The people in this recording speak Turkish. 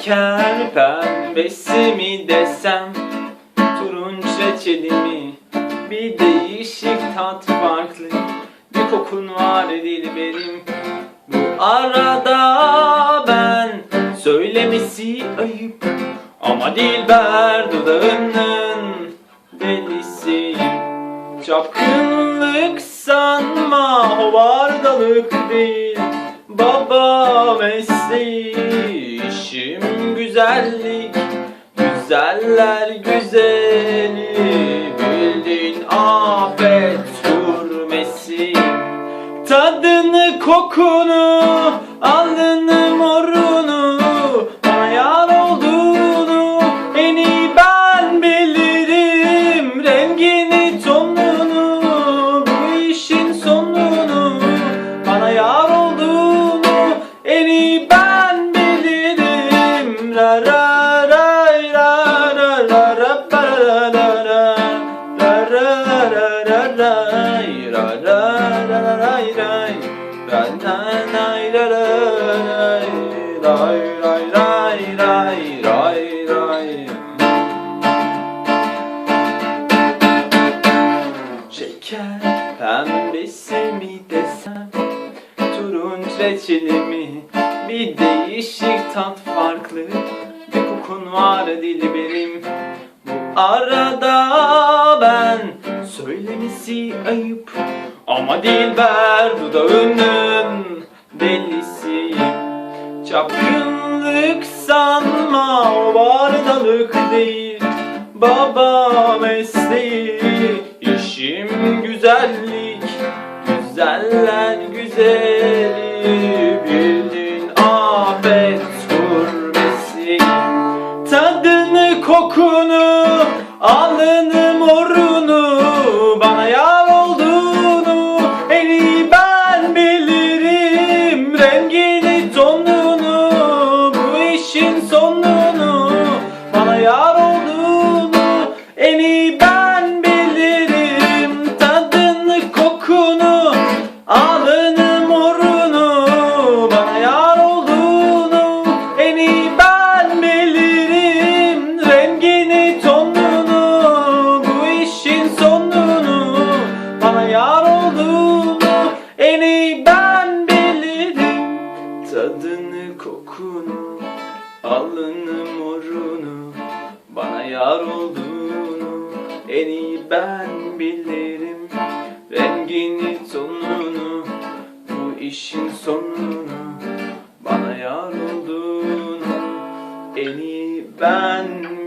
Şeker pembesi mi desem? Turunç reçeli mi? Bir değişik tat farklı. Bir kokun var dilberim Bu arada ben Söylemesi ayıp. Ama dilber dudağının Delisiyim. Çapkınlık sanma Hovardalık değil Baba mesleği işim güzellik Güzeller güzeli Bildin afet hürmesi Tadını kokunu bilirim Ra ra ra ra ra ra ra ra ra Ra ra ra ra ra ra ra ra Ra ra ra ray ray Şeker pembesi mi desem Turunç reçeli mi Bir değişik tat farklı Bir kokun var dilberim Bu arada ben Söylemesi ayıp Ama dilber dudağının Delisiyim Çapkınlık sanma o vardalık değil Baba mesleği. İşim güzellik Güzeller güzeli kokunu alnını Tadını kokunu alnını morunu Bana yar olduğunu en iyi ben bilirim. Rengini tonunu bu işin sonunu Bana yar olduğunu en iyi ben